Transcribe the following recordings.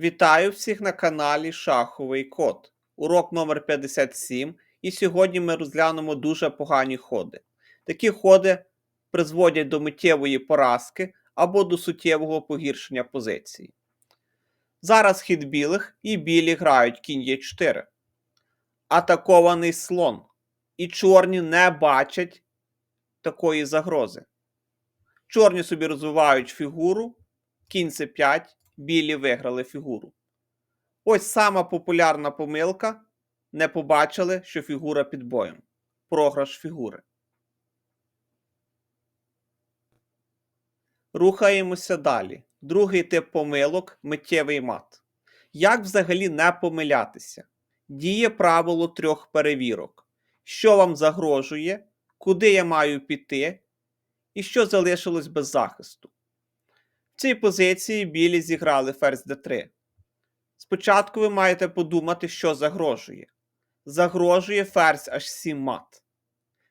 Вітаю всіх на каналі Шаховий Код. Урок номер 57 і сьогодні ми розглянемо дуже погані ходи. Такі ходи призводять до миттєвої поразки або до суттєвого погіршення позиції. Зараз хід білих і білі грають кінь Е4. Атакований слон. І чорні не бачать такої загрози. Чорні собі розвивають фігуру, кінь С5, білі виграли фігуру. Ось сама популярна помилка. Не побачили, що фігура під боєм. Програш фігури. Рухаємося далі. Другий тип помилок миттєвий мат. Як взагалі не помилятися? Діє правило трьох перевірок. Що вам загрожує, куди я маю піти, і що залишилось без захисту. Цій позиції білі зіграли ферзь d3. Спочатку ви маєте подумати, що загрожує. Загрожує ферзь h7 мат.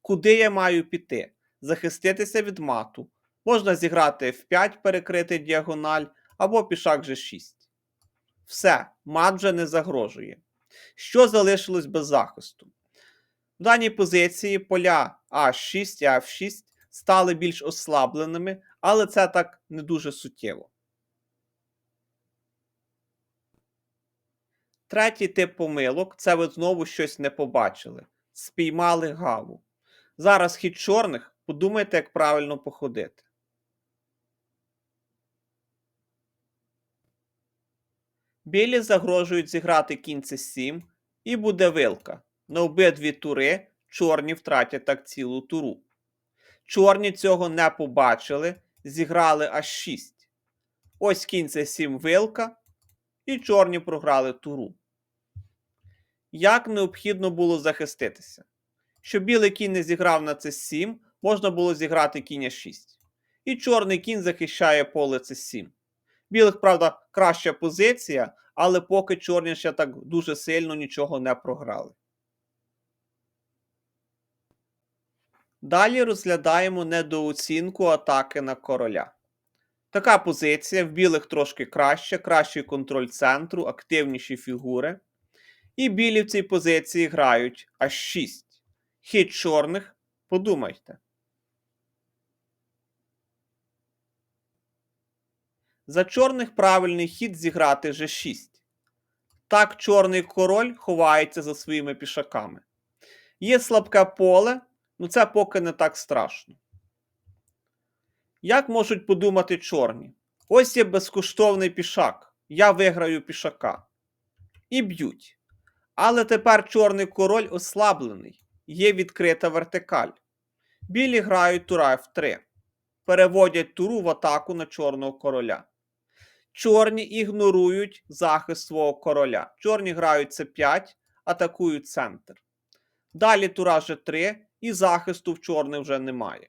Куди я маю піти? Захиститися від мату. Можна зіграти F5, перекрити діагональ, або пішак G6. Все, мат вже не загрожує. Що залишилось без захисту? В даній позиції поля А6 і F6 стали більш ослабленими, але це так не дуже суттєво. Третій тип помилок це ви знову щось не побачили. Спіймали гаву. Зараз хід чорних, подумайте, як правильно походити. Білі загрожують зіграти кінь c7 і буде вилка. На обидві тури чорні втратять так цілу туру. Чорні цього не побачили, зіграли аж 6. Ось кінь c7 вилка, і чорні програли туру. Як необхідно було захиститися? Щоб білий кінь не зіграв на c7, можна було зіграти кінь 6. І чорний кінь захищає поле c7. Білих, правда, краща позиція, але поки чорні ще так дуже сильно нічого не програли. Далі розглядаємо недооцінку атаки на короля. Така позиція в білих трошки краще, кращий контроль центру, активніші фігури. І білі в цій позиції грають аж 6. Хід чорних, подумайте. За чорних правильний хід зіграти G6. Так, чорний король ховається за своїми пішаками. Є слабке поле, ну це поки не так страшно. Як можуть подумати чорні? Ось є безкоштовний пішак. Я виграю пішака. І б'ють. Але тепер чорний король ослаблений. Є відкрита вертикаль. Білі грають тура F3. Переводять туру в атаку на чорного короля. Чорні ігнорують захист свого короля. Чорні грають c5, атакують центр. Далі тура G3 і захисту в чорних вже немає.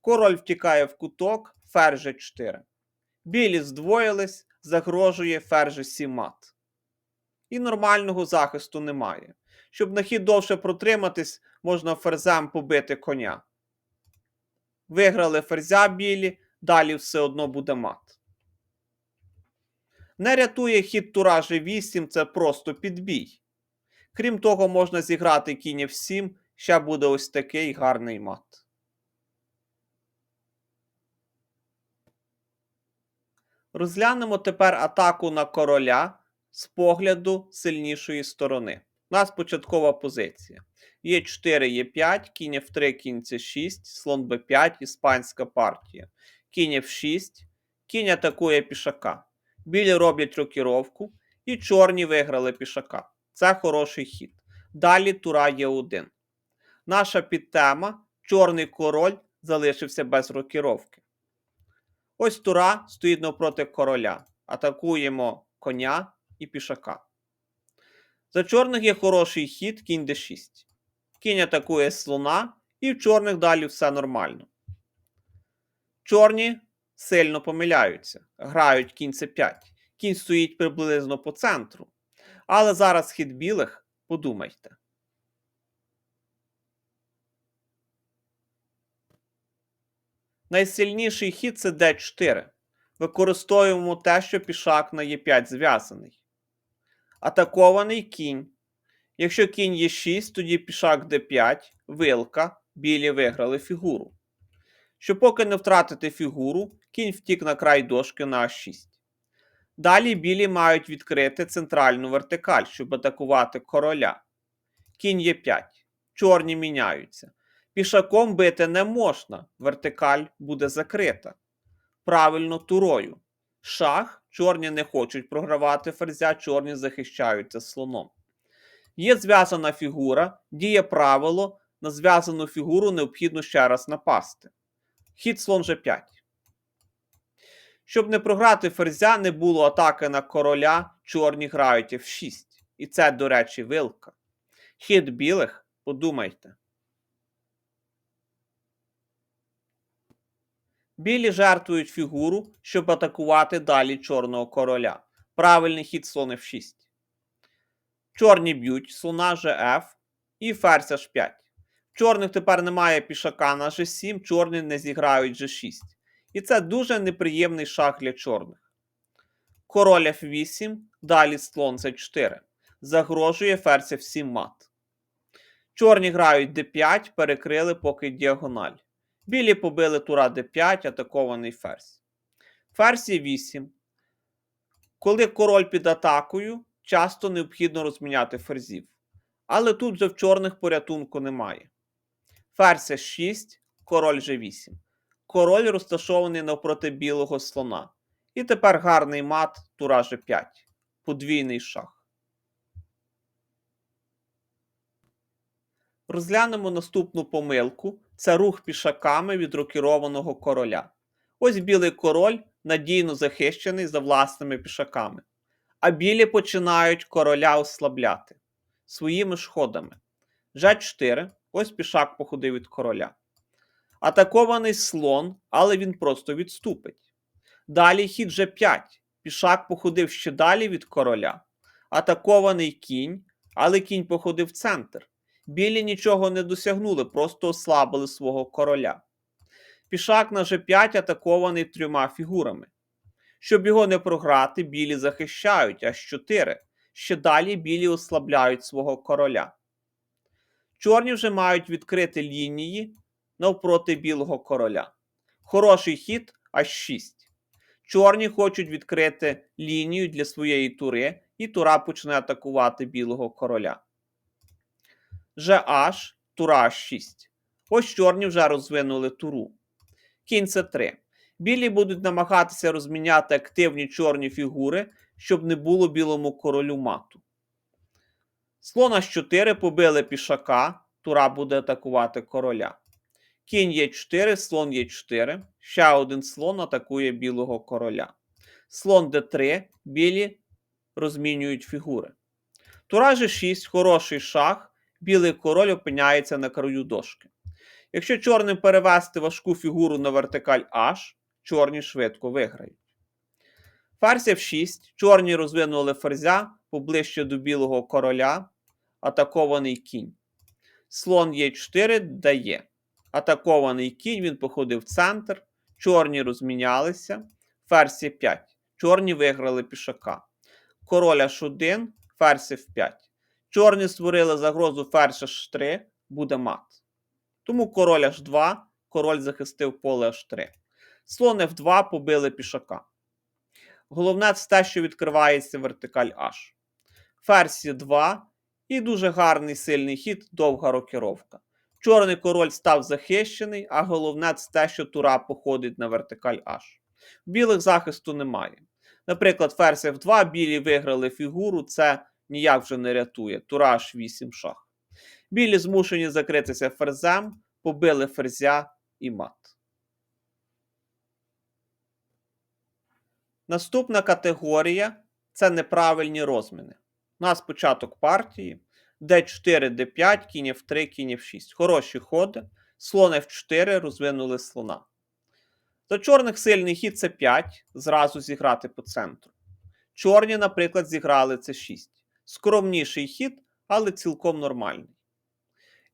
Король втікає в куток, ферзь G4. Білі здвоїлись, загрожує ферзь G7 мат. І нормального захисту немає. Щоб на хід довше протриматись, можна ферзем побити коня. Виграли ферзя білі, далі все одно буде мат. Не рятує хід тура G8, це просто підбій. Крім того, можна зіграти кінь F7, ще буде ось такий гарний мат. Розглянемо тепер атаку на короля з погляду сильнішої сторони. У нас початкова позиція. Є 4, є 5, кінь F3, кінь C6, слон B5, іспанська партія. Кінь F6, кінь атакує пішака. Білі роблять рокіровку, і чорні виграли пішака. Це хороший хід. Далі тура є 1. Наша підтема чорний король залишився без рокіровки. Ось тура стоїть навпроти короля. Атакуємо коня і пішака. За чорних є хороший хід кінь d6. Кінь атакує слона, і в чорних далі все нормально. Чорні сильно помиляються. Грають кінь c5. Кінь стоїть приблизно по центру. Але зараз хід білих, подумайте. Найсильніший хід це d4. використовуємо те, що пішак на Е5 зв'язаний. Атакований кінь. Якщо кінь є 6, тоді пішак d5, вилка, білі виграли фігуру. Щоб поки не втратити фігуру, кінь втік на край дошки на А6. Далі білі мають відкрити центральну вертикаль, щоб атакувати короля. Кінь Е5. Чорні міняються. Пішаком бити не можна, вертикаль буде закрита. Правильно турою. Шах, чорні не хочуть програвати ферзя, чорні захищаються слоном. Є зв'язана фігура, діє правило, на зв'язану фігуру необхідно ще раз напасти. Хід слон G5. Щоб не програти ферзя, не було атаки на короля, чорні грають F6. І це, до речі, вилка. Хід білих, подумайте. Білі жертвують фігуру, щоб атакувати далі чорного короля. Правильний хід слон F6. Чорні б'ють слона GF і ферзь H5. Чорних тепер немає пішака на G7, чорні не зіграють G6. І це дуже неприємний шах для чорних. Король F8, далі слон C4. Загрожує ферзь F7 мат. Чорні грають d5, перекрили поки діагональ. Білі побили тура d5, атакований ферзь. Ферзь є 8. Коли король під атакою, часто необхідно розміняти ферзів. Але тут вже в чорних порятунку немає. Ферзь 6, король G8. Король розташований навпроти білого слона. І тепер гарний мат тура G5. Подвійний шах. Розглянемо наступну помилку. Це рух пішаками від рокірованого короля. Ось білий король надійно захищений за власними пішаками. А білі починають короля ослабляти своїми ж ходами. G4. Ось пішак походив від короля. Атакований слон, але він просто відступить. Далі хід G5. Пішак походив ще далі від короля. Атакований кінь, але кінь походив в центр. Білі нічого не досягнули, просто ослабили свого короля. Пішак на G5 атакований трьома фігурами. Щоб його не програти, білі захищають аж 4. Ще далі білі ослабляють свого короля. Чорні вже мають відкрити лінії навпроти білого короля. Хороший хід аж 6. Чорні хочуть відкрити лінію для своєї тури, і тура почне атакувати білого короля. GH, тура 6. Ось чорні вже розвинули туру. Кінь С3. Білі будуть намагатися розміняти активні чорні фігури, щоб не було білому королю мату. Слона 4 побили пішака, тура буде атакувати короля. Кінь Е4, слон Е4. Ще один слон атакує білого короля. Слон Д3, білі розмінюють фігури. Тура G6, хороший шах, білий король опиняється на краю дошки. Якщо чорним перевести важку фігуру на вертикаль H, чорні швидко виграють. Ферзь F6, чорні розвинули ферзя поближче до білого короля, атакований кінь. Слон Е4 дає. Атакований кінь, він походив в центр, чорні розмінялися, ферзь Е5. Чорні виграли пішака. Король H1, ферзь F5. Чорні створили загрозу ферзь H3, буде мат. Тому король H2, король захистив поле H3. Слон F2 побили пішака. Головне це те, що відкривається вертикаль H. Ферзь 2 і дуже гарний сильний хід, довга рокіровка. Чорний король став захищений, а головне це те, що тура походить на вертикаль H. Білих захисту немає. Наприклад, ферзь F2, білі виграли фігуру, це ніяк вже не рятує. Тура H8 шах. Білі змушені закритися ферзем, побили ферзя і мат. Наступна категорія це неправильні розміни. У нас початок партії. D4, D5, кінь F3, кінь F6. Хороші ходи. Слон F4 розвинули слона. За чорних сильний хід C5, зразу зіграти по центру. Чорні, наприклад, зіграли C6. Скромніший хід, але цілком нормальний.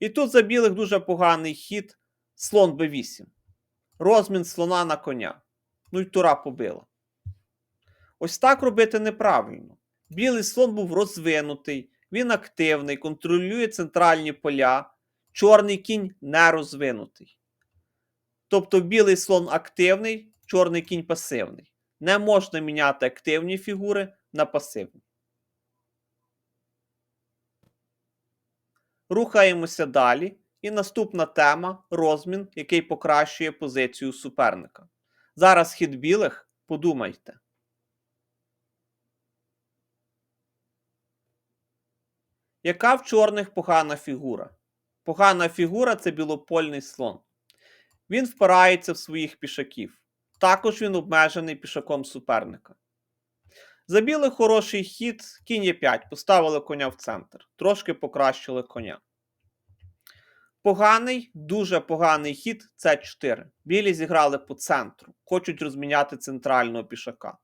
І тут за білих дуже поганий хід слон b8. Розмін слона на коня. Ну й тура побила. Ось так робити неправильно. Білий слон був розвинутий, він активний, контролює центральні поля, чорний кінь не розвинутий. Тобто білий слон активний, чорний кінь пасивний. Не можна міняти активні фігури на пасивні. Рухаємося далі. І наступна тема розмін, який покращує позицію суперника. Зараз хід білих, подумайте. Яка в чорних погана фігура? Погана фігура це білопольний слон. Він впирається в своїх пішаків. Також він обмежений пішаком суперника. За білих хороший хід, кінь є 5, поставили коня в центр, трошки покращили коня. Поганий, дуже поганий хід це 4. Білі зіграли по центру, хочуть розміняти центрального пішака.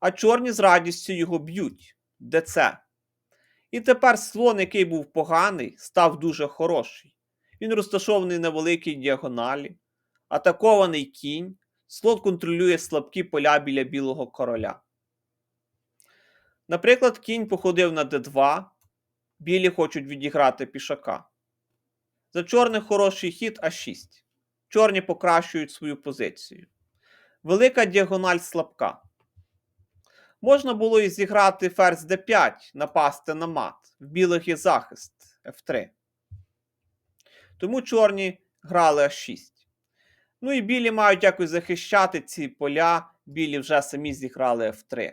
А чорні з радістю його б'ють. ДЦ. І тепер слон, який був поганий, став дуже хороший. Він розташований на великій діагоналі, атакований кінь, слон контролює слабкі поля біля білого короля. Наприклад, кінь походив на d2, білі хочуть відіграти пішака. За чорних хороший хід А6. Чорні покращують свою позицію. Велика діагональ слабка. Можна було і зіграти ферзь d5, напасти на мат. В білих є захист F3. Тому чорні грали А6. Ну і білі мають якось захищати ці поля. Білі вже самі зіграли F3.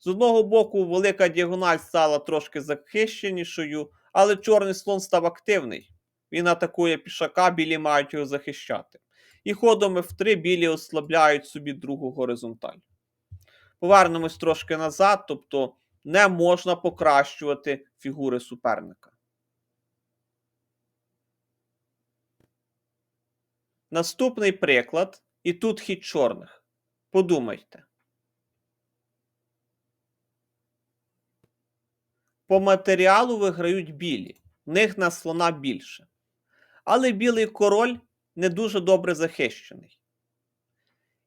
З одного боку, велика діагональ стала трошки захищенішою, але чорний слон став активний. Він атакує пішака, білі мають його захищати. І ходом F3 білі ослабляють собі другу горизонталь. Повернемось трошки назад, тобто не можна покращувати фігури суперника. Наступний приклад, і тут хід чорних. Подумайте. По матеріалу виграють білі, в них на слона більше. Але білий король не дуже добре захищений.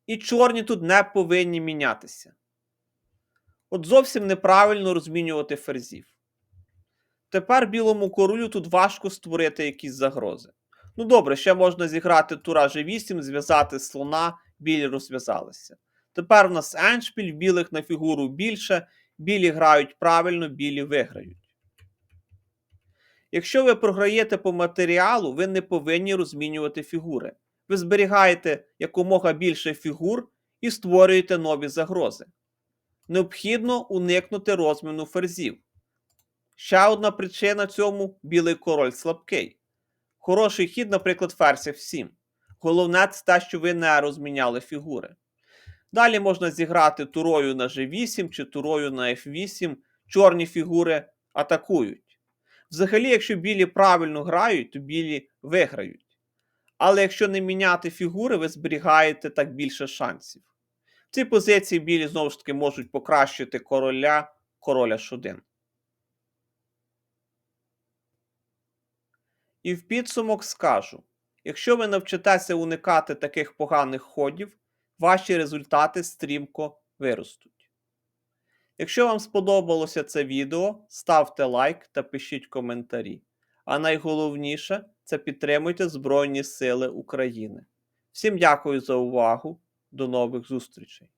І чорні тут не повинні мінятися. От зовсім неправильно розмінювати ферзів. Тепер білому королю тут важко створити якісь загрози. Ну добре, ще можна зіграти тура G8, зв'язати слона, білі розв'язалися. Тепер у нас еншпіль, білих на фігуру більше, білі грають правильно, білі виграють. Якщо ви програєте по матеріалу, ви не повинні розмінювати фігури. Ви зберігаєте якомога більше фігур і створюєте нові загрози. Необхідно уникнути розміну ферзів. Ще одна причина цьому білий король слабкий. Хороший хід, наприклад, ферзь F7. Головне це те, що ви не розміняли фігури. Далі можна зіграти турою на G8 чи турою на F8. Чорні фігури атакують. Взагалі, якщо білі правильно грають, то білі виграють. Але якщо не міняти фігури, ви зберігаєте так більше шансів. В цій позиції білі знову ж таки можуть покращити короля король H1. І в підсумок скажу: якщо ви навчитеся уникати таких поганих ходів, ваші результати стрімко виростуть. Якщо вам сподобалося це відео, ставте лайк та пишіть коментарі. А найголовніше це підтримуйте Збройні Сили України. Всім дякую за увагу. До нових зустрічей!